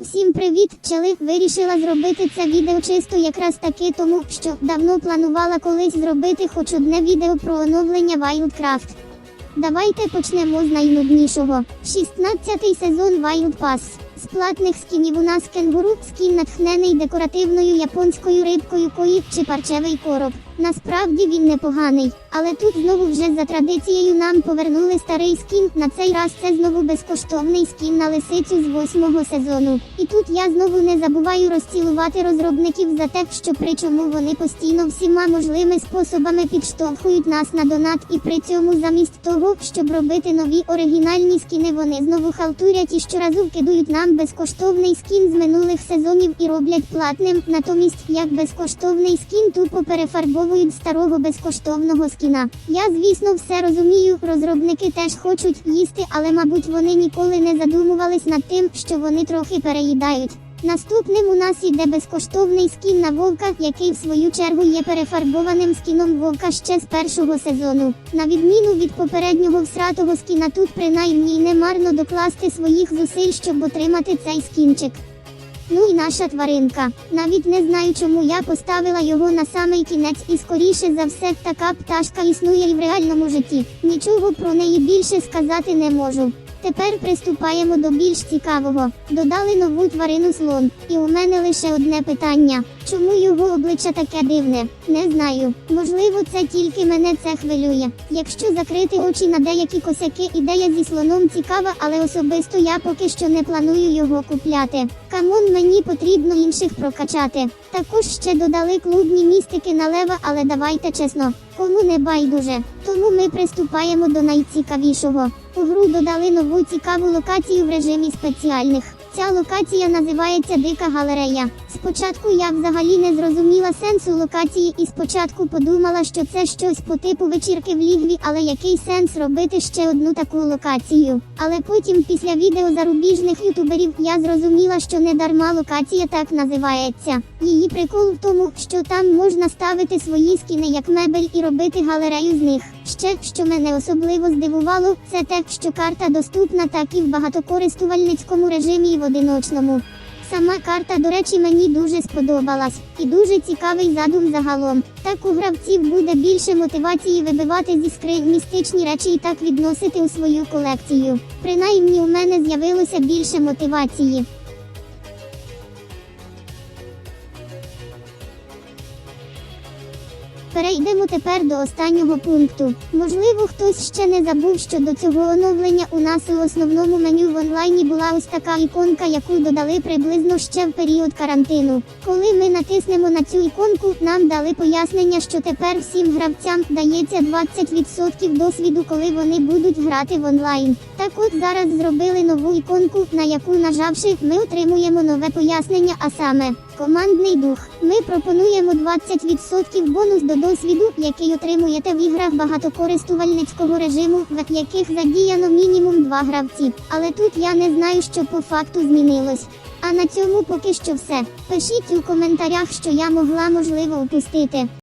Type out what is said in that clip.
Всім привіт, чели! Вирішила зробити це відео чисто якраз таки тому, що давно планувала колись зробити хоч одне відео про оновлення Wildcraft. Давайте почнемо з найнуднішого. 16-й сезон Wild Pass. З платних скінів у нас кенгуру, скін натхнений декоративною японською рибкою коїв чи парчевий короб. Насправді він непоганий, але тут знову вже за традицією нам повернули старий скін. На цей раз це знову безкоштовний скін на лисицю з восьмого сезону. І тут я знову не забуваю розцілувати розробників за те, що причому вони постійно всіма можливими способами підштовхують нас на донат, і при цьому замість того, щоб робити нові оригінальні скіни, вони знову халтурять і щоразу вкидують нам безкоштовний скін з минулих сезонів і роблять платним. Натомість, як безкоштовний скін, тупо перефарбовують старого безкоштовного скіна. Я, звісно, все розумію. Розробники теж хочуть їсти, але мабуть вони ніколи не задумувались над тим, що вони трохи переїдають. Наступним у нас іде безкоштовний скін на вовка, який в свою чергу є перефарбованим скіном вовка ще з першого сезону. На відміну від попереднього всратого скіна, тут принаймні не марно докласти своїх зусиль, щоб отримати цей скінчик. Ну і наша тваринка. Навіть не знаю, чому я поставила його на самий кінець, і скоріше за все, така пташка існує і в реальному житті. Нічого про неї більше сказати не можу. Тепер приступаємо до більш цікавого. Додали нову тварину слон. І у мене лише одне питання: чому його обличчя таке дивне? Не знаю. Можливо, це тільки мене це хвилює. Якщо закрити очі на деякі косяки, ідея зі слоном цікава, але особисто я поки що не планую його купляти. Камон, мені потрібно інших прокачати. Також ще додали клубні містики на лева, але давайте чесно, кому не байдуже. Тому ми приступаємо до найцікавішого. У гру додали нову цікаву локацію в режимі спеціальних. Ця локація називається Дика галерея. Спочатку я взагалі не зрозуміла сенсу локації і спочатку подумала, що це щось по типу вечірки в лігві, але який сенс робити ще одну таку локацію. Але потім, після відео зарубіжних ютуберів, я зрозуміла, що не дарма локація так називається. Її прикол в тому, що там можна ставити свої скіни як мебель і робити галерею з них. Ще що мене особливо здивувало, це те, що карта доступна так і в багатокористувальницькому режимі і в одиночному. Сама карта, до речі, мені дуже сподобалась і дуже цікавий задум загалом. Так у гравців буде більше мотивації вибивати зі скринь містичні речі і так відносити у свою колекцію. Принаймні у мене з'явилося більше мотивації. Перейдемо тепер до останнього пункту. Можливо, хтось ще не забув, що до цього оновлення у нас у основному меню в онлайні була ось така іконка, яку додали приблизно ще в період карантину. Коли ми натиснемо на цю іконку, нам дали пояснення, що тепер всім гравцям дається 20% досвіду, коли вони будуть грати в онлайн. Так от зараз зробили нову іконку, на яку нажавши, ми отримуємо нове пояснення, а саме. Командний дух. Ми пропонуємо 20% бонус до досвіду, який отримуєте в іграх багатокористувальницького режиму, в яких задіяно мінімум два гравці. Але тут я не знаю, що по факту змінилось. А на цьому поки що все. Пишіть у коментарях, що я могла можливо упустити.